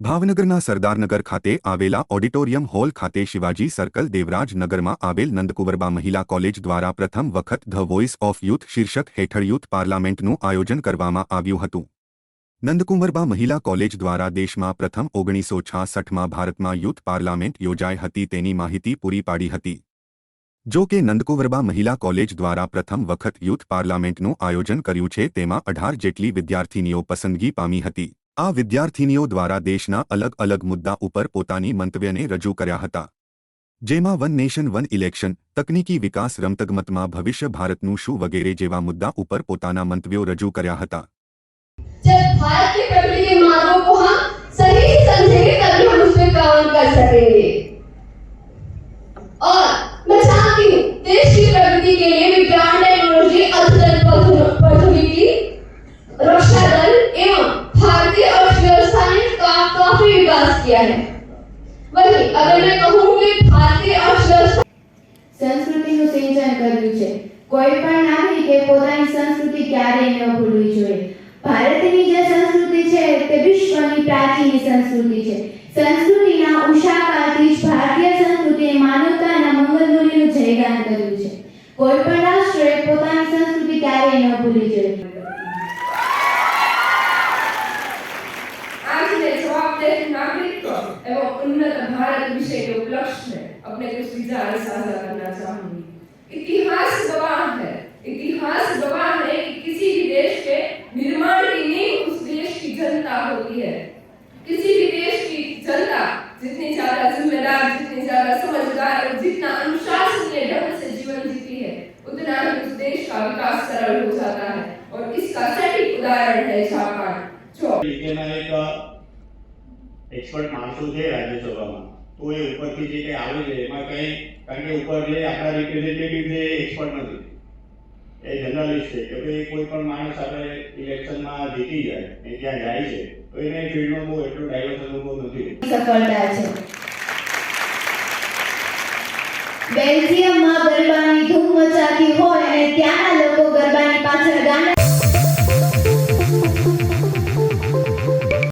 ભાવનગરના સરદારનગર ખાતે આવેલા ઓડિટોરિયમ હોલ ખાતે શિવાજી સર્કલ દેવરાજ નગરમાં આવેલ નંદકુંવરબા મહિલા કોલેજ દ્વારા પ્રથમ વખત ધ વોઇસ ઓફ યુથ શીર્ષક હેઠળ યુથ પાર્લામેન્ટનું આયોજન કરવામાં આવ્યું હતું. નંદકુંવરબા મહિલા કોલેજ દ્વારા દેશમાં પ્રથમ ઓગણીસો છાસઠમાં ભારતમાં યુથ પાર્લામેન્ટ યોજાઈ હતી તેની માહિતી પૂરી પાડી હતી. જો કે નંદકુંવરબા મહિલા કોલેજ દ્વારા પ્રથમ વખત યુથ પાર્લામેન્ટનું આયોજન કર્યું છે તેમાં અઢાર જેટલી વિદ્યાર્થીનીઓ પસંદગી પામી હતી. આ વિદ્યાર્થીનીઓ દ્વારા દેશના અલગ અલગ મુદ્દા ઉપર પોતાની મંતવ્યને રજૂ કર્યા હતા. જેમાં વન નેશન, વન ઇલેક્શન, તકનીકી વિકાસ, રમતગમતમાં ભવિષ્ય ભારતનું શું વગેરે જેવા મુદ્દા ઉપર પોતાના મંતવ્યો રજૂ કર્યા હતા. किया है वही अगर मैं कहूँ कि भारतीय अर्थव्यवस्था સંસ્કૃતિનું સિંચન કર્યું છે કોઈ પણ નાગરિકે પોતાની સંસ્કૃતિ ક્યારેય ન ભૂલવી જોઈએ ભારતની જે સંસ્કૃતિ છે તે વિશ્વની પ્રાચીન સંસ્કૃતિ છે સંસ્કૃતિના ઉષાકાળથી જ ભારતીય સંસ્કૃતિએ માનવતાના મંગલ મૂલ્યનું જયગાન કર્યું છે કોઈ પણ રાષ્ટ્રએ પોતાની સંસ્કૃતિ ક્યારેય ન ભૂલવી જોઈએ मैं जवाबदेह नागरिक एवं उन्नत भारत विषय के उपलक्ष्य में अपने कुछ विचार साझा करना चाहूंगी इतिहास गवाह है इतिहास गवाह है कि किसी भी देश के निर्माण की नींव उस देश की जनता होती है किसी भी देश की जनता जितनी ज्यादा जिम्मेदार जितनी ज्यादा समझदार और जितना अनुशासनीय ढंग से जीवन जीती है उतना ही उस देश का विकास सरल हो जाता है और इसका सटीक उदाहरण है जापान जो રીતેના એક એક્સપર્ટ માણસો છે રાજ્યસભામાં તો એ ઉપરથી જે કંઈ આવે છે, એમાં કંઈ કારણ કે ઉપર જે આપણા રિપ્રેઝેન્ટેટિવ છે એ એક્સપર્ટ નથી. એ જર્નલિસ્ટ છે. કે ભાઈ કોઈ પણ માણસ આપણે ઇલેક્શનમાં જીતી જાય, એ ત્યાં જાય છે, તો એને ફિલ્ડમાં બહુ એટલો ડાયવર્સ અનુભવ નથી. સફળતા છે. બેલ્જિયમમાં ગરબાની ધૂમ મચાતી હોય અને ત્યાંના લોકો ગરબાની પાછળ ગાન